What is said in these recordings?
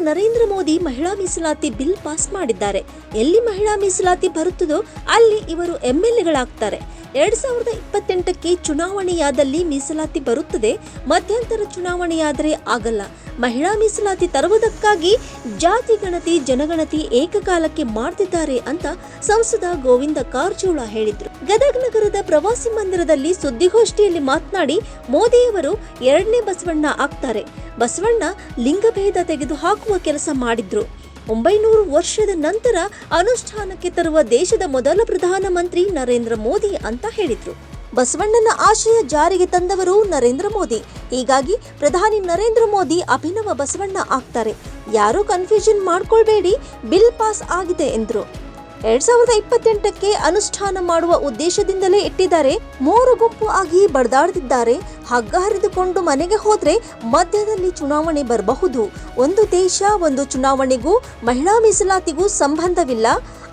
ನರೇಂದ್ರ ಮೋದಿ ಮಹಿಳಾ ಮೀಸಲಾತಿ bill pass ಮಾಡಿದ್ದಾರೆ. ಎಲ್ಲಿ ಮಹಿಳಾ ಮೀಸಲಾತಿ ಬರುತ್ತದೋ ಅಲ್ಲಿ ಇವರು ಎಂಎಲ್ಎಗಳಾಗ್ತಾರೆ. ಎರಡ್ ಸಾವಿರದ ಇಪ್ಪತ್ತೆಂಟಕ್ಕೆ ಚುನಾವಣೆಯಾದಲ್ಲಿ ಮೀಸಲಾತಿ ಬರುತ್ತದೆ, ಮಧ್ಯಂತರ ಚುನಾವಣೆಯಾದರೆ ಆಗಲ್ಲ. ಮಹಿಳಾ ಮೀಸಲಾತಿ ತರುವುದಕ್ಕಾಗಿ ಜಾತಿ ಗಣತಿ, ಜನಗಣತಿ ಏಕಕಾಲಕ್ಕೆ ಮಾಡ್ತಿದ್ದಾರೆ ಅಂತ ಸಂಸದ ಗೋವಿಂದ ಕಾರಜೋಳ ಹೇಳಿದ್ರು. ಗದಗ ನಗರದ ಪ್ರವಾಸಿ ಮಂದಿರದಲ್ಲಿ ಸುದ್ದಿಗೋಷ್ಠಿಯಲ್ಲಿ ಮಾತನಾಡಿ ಮೋದಿಯವರು ಎರಡನೇ ಬಸವಣ್ಣ ಆಗ್ತಾರೆ. ಬಸವಣ್ಣ ಲಿಂಗಭೇದ ತೆಗೆದು ಹಾಕುವ ಕೆಲಸ ಮಾಡಿದ್ರು. ಒಂಬೈನೂರು ವರ್ಷದ ನಂತರ ಅನುಷ್ಠಾನಕ್ಕೆ ತರುವ ದೇಶದ ಮೊದಲ ಪ್ರಧಾನಮಂತ್ರಿ ನರೇಂದ್ರ ಮೋದಿ ಅಂತ ಹೇಳಿದ್ರು. ಬಸವಣ್ಣನ ಆಶಯ ಜಾರಿಗೆ ತಂದವರು ನರೇಂದ್ರ ಮೋದಿ. ಹೀಗಾಗಿ ಪ್ರಧಾನಿ ನರೇಂದ್ರ ಮೋದಿ ಅಭಿನವ ಬಸವಣ್ಣ ಆಗ್ತಾರೆ. ಯಾರೂ ಕನ್ಫ್ಯೂಷನ್ ಮಾಡ್ಕೊಳ್ಬೇಡಿ ಬಿಲ್ ಪಾಸ್ ಆಗಿದೆ ಎಂದ್ರು. ಎರಡ್ ಸಾವಿರದ ಇಪ್ಪತ್ತೆಂಟಕ್ಕೆ ಅನುಷ್ಠಾನ ಮಾಡುವ ಉದ್ದೇಶದಿಂದಲೇ ಇಟ್ಟಿದ್ದಾರೆ, ಮೂರು ಗುಂಪು ಆಗಿ ಬಡದಾಡ್ತಿದ್ದಾರೆ, ಹಗ್ಗ ಹರಿದುಕೊಂಡು ಮನೆಗೆ ಹೋದ್ರೆ ಮಧ್ಯದಲ್ಲಿ ಚುನಾವಣೆ ಬರಬಹುದು. ಒಂದು ದೇಶ, ಒಂದು ಚುನಾವಣೆಗೂ, ಮಹಿಳಾ ಮೀಸಲಾತಿಗೂ ಸಂಬಂಧವಿಲ್ಲ,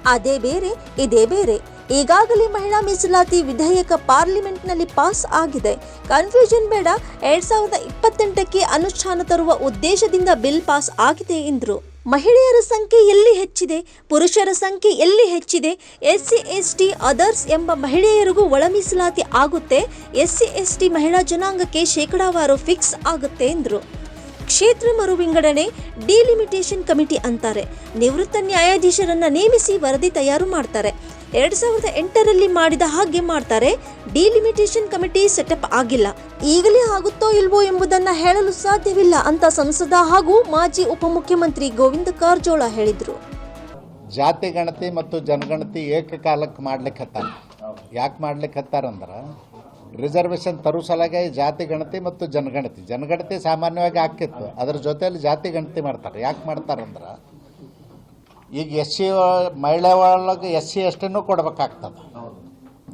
ಅದೇ ಬೇರೆ, ಇದೇ ಬೇರೆ. ಈಗಾಗಲೇ ಮಹಿಳಾ ಮೀಸಲಾತಿ ವಿಧೇಯಕ ಪಾರ್ಲಿಮೆಂಟ್ನಲ್ಲಿ ಪಾಸ್ ಆಗಿದೆ. ಕನ್ಫ್ಯೂಷನ್ ಬೇಡ, ಎರಡ್ ಸಾವಿರದ ಇಪ್ಪತ್ತೆಂಟಕ್ಕೆ ಅನುಷ್ಠಾನ ತರುವ ಉದ್ದೇಶದಿಂದ ಬಿಲ್ ಪಾಸ್ ಆಗಿದೆ ಎಂದರು. ಮಹಿಳೆಯರ ಸಂಖ್ಯೆ ಎಲ್ಲಿ ಹೆಚ್ಚಿದೆ? ಪುರುಷರ ಸಂಖ್ಯೆ ಎಲ್ಲಿ ಹೆಚ್ಚಿದೆ? S C S T others ಎಂಬ ಮಹಿಳೆಯರಿಗೂ ಒಳ ಮೀಸಲಾತಿ ಆಗುತ್ತೆ. ಎಸ್ ಟಿ ಮಹಿಳಾ ಜನಾಂಗಕ್ಕೆ ಶೇಕಡಾವಾರು ಫಿಕ್ಸ್ ಆಗುತ್ತೆ ಎಂದರು. ಕ್ಷೇತ್ರ ಮರು ವಿಂಗಡಣೆ ಡಿಲಿಮಿಟೇಷನ್ ಕಮಿಟಿ ಅಂತಾರೆ. ನಿವೃತ್ತ ನ್ಯಾಯಾಧೀಶರನ್ನ ನೇಮಿಸಿ ವರದಿ ತಯಾರು ಮಾಡ್ತಾರೆ. ಎರಡ್ ಸಾವಿರದ ಎಂಟರಲ್ಲಿ ಮಾಡಿದ ಹಾಗೆ ಮಾಡ್ತಾರೆ. ಡಿಲಿಮಿಟೇಷನ್ ಕಮಿಟಿ ಸೆಟಪ್ ಆಗಿಲ್ಲ. ಈಗಲೇ ಆಗುತ್ತೋ ಇಲ್ವೋ ಎಂಬುದನ್ನ ಹೇಳಲು ಸಾಧ್ಯವಿಲ್ಲ ಅಂತ ಸಂಸದ ಹಾಗೂ ಮಾಜಿ ಉಪಮುಖ್ಯಮಂತ್ರಿ ಗೋವಿಂದ ಕಾರಜೋಳ ಹೇಳಿದರು. ಜಾತಿ ಗಣತಿ ಮತ್ತು ಜನಗಣತಿ ಏಕಕಾಲಕ್ಕೆ ಮಾಡ್ಲಿಕ್ಕೆ ಹತ್ತಾರ. ಯಾಕೆ ಮಾಡ್ಲಿಕ್ಕೆ ಹತ್ತಾರಂದ್ರೆ ರಿಸರ್ವೇಷನ್ ತರೋ ಸಲಾಗೆ ಜಾತಿ ಗಣತಿ ಮತ್ತು ಜನಗಣತಿ. ಜನಗಣತಿ ಸಾಮಾನ್ಯವಾಗಿ ಹಾಕಿತ್ತು. ಅದ್ರ ಜೊತೆಯಲ್ಲಿ ಜಾತಿ ಗಣತಿ ಮಾಡ್ತಾರೆ. ಯಾಕೆ ಮಾಡ್ತಾರಂದ್ರೆ ಈಗ ಎಸ್ ಸಿ ಮಹಿಳೆ ಒಳಗೆ ಎಸ್ ಸಿ ಎಷ್ಟನ್ನು ಕೊಡ್ಬೇಕಾಗ್ತದೆ.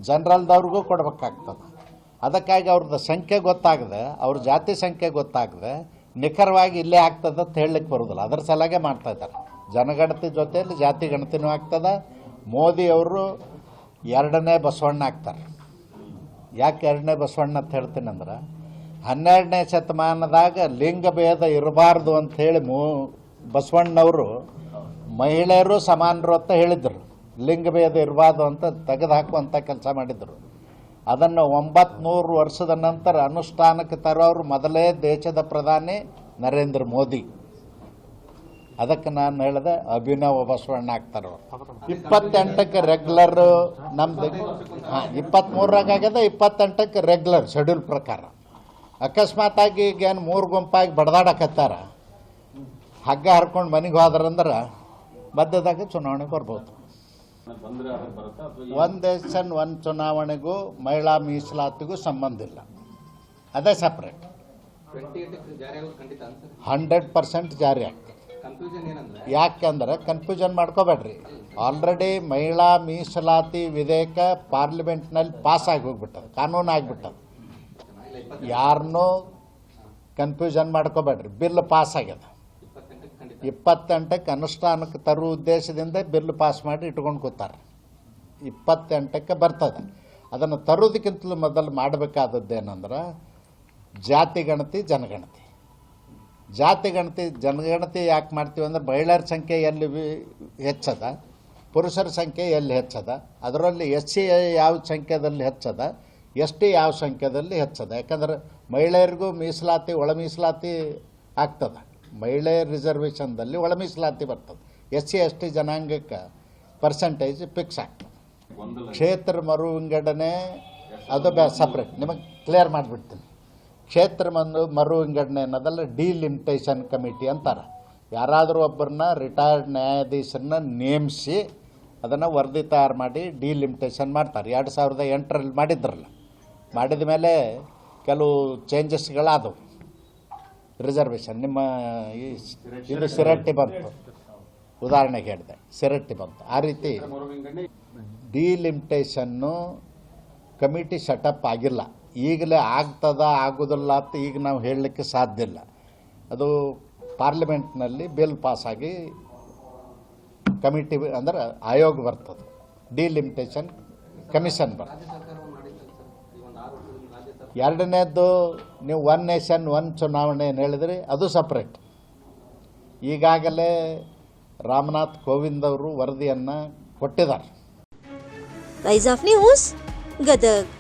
ಜನರಲ್ದವ್ರಿಗೂ ಕೊಡ್ಬೇಕಾಗ್ತದೆ. ಅದಕ್ಕಾಗಿ ಅವ್ರದ್ದು ಸಂಖ್ಯೆ ಗೊತ್ತಾಗದೆ, ಅವ್ರ ಜಾತಿ ಸಂಖ್ಯೆ ಗೊತ್ತಾಗದೆ ನಿಖರವಾಗಿ ಇಲ್ಲೇ ಆಗ್ತದ ಅಂತ ಹೇಳಲಿಕ್ಕೆ ಬರೋದಿಲ್ಲ ಅದ್ರ ಸಲಗೆ ಮಾಡ್ತಾ ಇದ್ದಾರೆ. ಜನಗಣತಿ ಜೊತೆಯಲ್ಲಿ ಜಾತಿ ಗಣತಿನೂ ಆಗ್ತದೆ. ಮೋದಿ ಅವರು ಎರಡನೇ ಬಸವಣ್ಣ ಆಗ್ತಾರೆ. ಯಾಕೆ ಎರಡನೇ ಬಸವಣ್ಣ ಅಂತ ಹೇಳ್ತೀನಂದ್ರೆ ಹನ್ನೆರಡನೇ ಶತಮಾನದಾಗ ಲಿಂಗಭೇದ ಇರಬಾರ್ದು ಅಂತ ಹೇಳಿ ಮೂ ಬಸವಣ್ಣವರು ಮಹಿಳೆಯರು ಸಮಾನರು ಅಂತ ಹೇಳಿದರು. ಲಿಂಗಭೇದ ಇರಬಾರ್ದು ಅಂತ ತೆಗೆದುಹಾಕುವಂಥ ಕೆಲಸ ಮಾಡಿದರು. ಅದನ್ನು ಒಂಬತ್ನೂರು ವರ್ಷದ ನಂತರ ಅನುಷ್ಠಾನಕ್ಕೆ ತರೋರು ಮೊದಲೇ ದೇಶದ ಪ್ರಧಾನಿ ನರೇಂದ್ರ ಮೋದಿ. ಅದಕ್ಕೆ ನಾನು ಹೇಳಿದೆ, ಅಭಿನವ ಬಸವಣ್ಣ ಆಗ್ತಾರ ಇಪ್ಪತ್ತೆಂಟಕ್ಕೆ ರೆಗ್ಯುಲರ್ ನಮ್ದು, ಹಾಂ ಆಗ್ಯದ, ಇಪ್ಪತ್ತೆಂಟಕ್ಕೆ ರೆಗ್ಯುಲರ್ ಶೆಡ್ಯೂಲ್ ಪ್ರಕಾರ. ಅಕಸ್ಮಾತಾಗಿ ಈಗ ಏನು ಮೂರು ಗುಂಪಾಗಿ ಬಡದಾಡಕತ್ತಾರ? ಹಗ್ಗ ಹರ್ಕೊಂಡು ಮನೆಗೆ ಹೋದ್ರಂದ್ರೆ ಮಧ್ಯದಾಗ ಚುನಾವಣೆ ಬರ್ಬೋದು. ಒಂದು ದೇಶನ್ ಒಂದು ಚುನಾವಣೆಗೂ ಮಹಿಳಾ ಮೀಸಲಾತಿಗೂ ಸಂಬಂಧ ಇಲ್ಲ. ಅದೇ ಸಪ್ರೇಟ್ ಹಂಡ್ರೆಡ್ ಪರ್ಸೆಂಟ್ ಜಾರಿ ಆಗ್ತದೆ ಕನ್ಫ್ಯೂಷನ್ ಏನಂದ್ರೆ? ಯಾಕೆಂದ್ರೆ ಕನ್ಫ್ಯೂಷನ್ ಮಾಡ್ಕೋಬೇಡ್ರಿ. ಆಲ್ರೆಡಿ ಮಹಿಳಾ ಮೀಸಲಾತಿ ವಿಧೇಯಕ ಪಾರ್ಲಿಮೆಂಟ್ನಲ್ಲಿ ಪಾಸ್ ಆಗಿ ಹೋಗ್ಬಿಟ್ಟದ ಕಾನೂನು ಆಗಿಬಿಟ್ಟದ. ಯಾರನ್ನೂ ಕನ್ಫ್ಯೂಷನ್ ಮಾಡ್ಕೋಬೇಡ್ರಿ. ಬಿಲ್ ಪಾಸ್ ಆಗ್ಯದ. ಇಪ್ಪತ್ತೆಂಟಕ್ಕೆ ಅನುಷ್ಠಾನಕ್ಕೆ ತರುವ ಉದ್ದೇಶದಿಂದ ಬಿಲ್ ಪಾಸ್ ಮಾಡಿ ಇಟ್ಕೊಂಡು ಕೂತಾರೆ. ಇಪ್ಪತ್ತೆಂಟಕ್ಕೆ ಬರ್ತದೆ. ಅದನ್ನು ತರೋದಕ್ಕಿಂತಲೂ ಮೊದಲು ಮಾಡಬೇಕಾದದ್ದೇನೆಂದ್ರೆ ಜಾತಿ ಗಣತಿ, ಜನಗಣತಿ. ಜಾತಿ ಗಣತಿ, ಜನಗಣತಿ ಯಾಕೆ ಮಾಡ್ತೀವಿ ಅಂದ್ರೆ ಮಹಿಳೆಯರ ಸಂಖ್ಯೆ ಎಲ್ಲಿ ಹೆಚ್ಚದ, ಪುರುಷರ ಸಂಖ್ಯೆ ಎಲ್ಲಿ ಹೆಚ್ಚದ, ಅದರಲ್ಲಿ ಎಸ್ ಸಿ ಯಾವ ಸಂಖ್ಯೆದಲ್ಲಿ ಹೆಚ್ಚದ, ಎಸ್ ಟಿ ಯಾವ ಸಂಖ್ಯೆದಲ್ಲಿ ಹೆಚ್ಚದ. ಯಾಕಂದ್ರೆ ಮಹಿಳೆಯರಿಗೂ ಮೀಸಲಾತಿ, ಒಳ ಮೀಸಲಾತಿ ಆಗ್ತದೆ. ಮಹಿಳೆಯರ ರಿಸರ್ವೇಷನ್ದಲ್ಲಿ ಒಳ ಮೀಸಲಾತಿ ಬರ್ತದೆ. ಎಸ್ ಸಿ ಎಸ್ ಟಿ ಜನಾಂಗಕ್ಕೆ ಪರ್ಸೆಂಟೇಜ್ ಫಿಕ್ಸ್ ಆಗ್ತದೆ. ಕ್ಷೇತ್ರ ಮರು ವಿಂಗಡಣೆ, ಅದು ಬ್ಯಾ ಸಪ್ರೇಟ್ ನಿಮಗೆ ಕ್ಲಿಯರ್ ಮಾಡಿಬಿಡ್ತೀನಿ. ಕ್ಷೇತ್ರ ಮಂದು ಮರು ವಿಂಗಡಣೆ ಅನ್ನೋದಲ್ಲ ಡಿಲಿಮಿಟೇಷನ್ ಕಮಿಟಿ ಅಂತಾರೆ. ಯಾರಾದರೂ ಒಬ್ಬರನ್ನ ರಿಟೈರ್ಡ್ ನ್ಯಾಯಾಧೀಶರನ್ನ ನೇಮಿಸಿ ಅದನ್ನು ವರದಿ ತಯಾರು ಮಾಡಿ ಡಿಲಿಮಿಟೇಷನ್ ಮಾಡ್ತಾರೆ. ಎರಡು ಸಾವಿರದ ಎಂಟರಲ್ಲಿ ಮಾಡಿದ್ರಲ್ಲ. ಮಾಡಿದ ಮೇಲೆ ಕೆಲವು ಚೇಂಜಸ್ಗಳಾದವು ರಿಸರ್ವೇಷನ್ ನಿಮ್ಮ ಈ ಇದು ಸಿರಟ್ಟಿ ಬಂತು. ಉದಾಹರಣೆಗೆ ಹೇಳಿದೆ ಸಿರಟ್ಟಿ ಬಂತು. ಆ ರೀತಿ ಡಿಲಿಮಿಟೇಷನ್ನು ಕಮಿಟಿ ಸೆಟಪ್ ಆಗಿಲ್ಲ. ಈಗಲೇ ಆಗ್ತದ ಆಗೋದಿಲ್ಲ ಅಂತ ಈಗ ನಾವು ಹೇಳಲಿಕ್ಕೆ ಸಾಧ್ಯ ಇಲ್ಲ. ಅದು ಪಾರ್ಲಿಮೆಂಟ್ನಲ್ಲಿ ಬಿಲ್ ಪಾಸಾಗಿ ಕಮಿಟಿ ಅಂದ್ರೆ ಆಯೋಗ ಬರ್ತದೆ. ಡಿಲಿಮಿಟೇಷನ್ ಕಮಿಷನ್ ಬರ್ತದೆ. ಎರಡನೇದ್ದು, ನೀವು ಒನ್ ನೇಷನ್ ಒನ್ ಚುನಾವಣೆ ಏನು ಹೇಳಿದ್ರಿ? ಅದು ಸಪ್ರೇಟ್ ಈಗಾಗಲೇ ರಾಮನಾಥ್ ಕೋವಿಂದ್ ಅವರು ವರದಿಯನ್ನು ಕೊಟ್ಟಿದ್ದಾರೆ. Rise of news Gadag.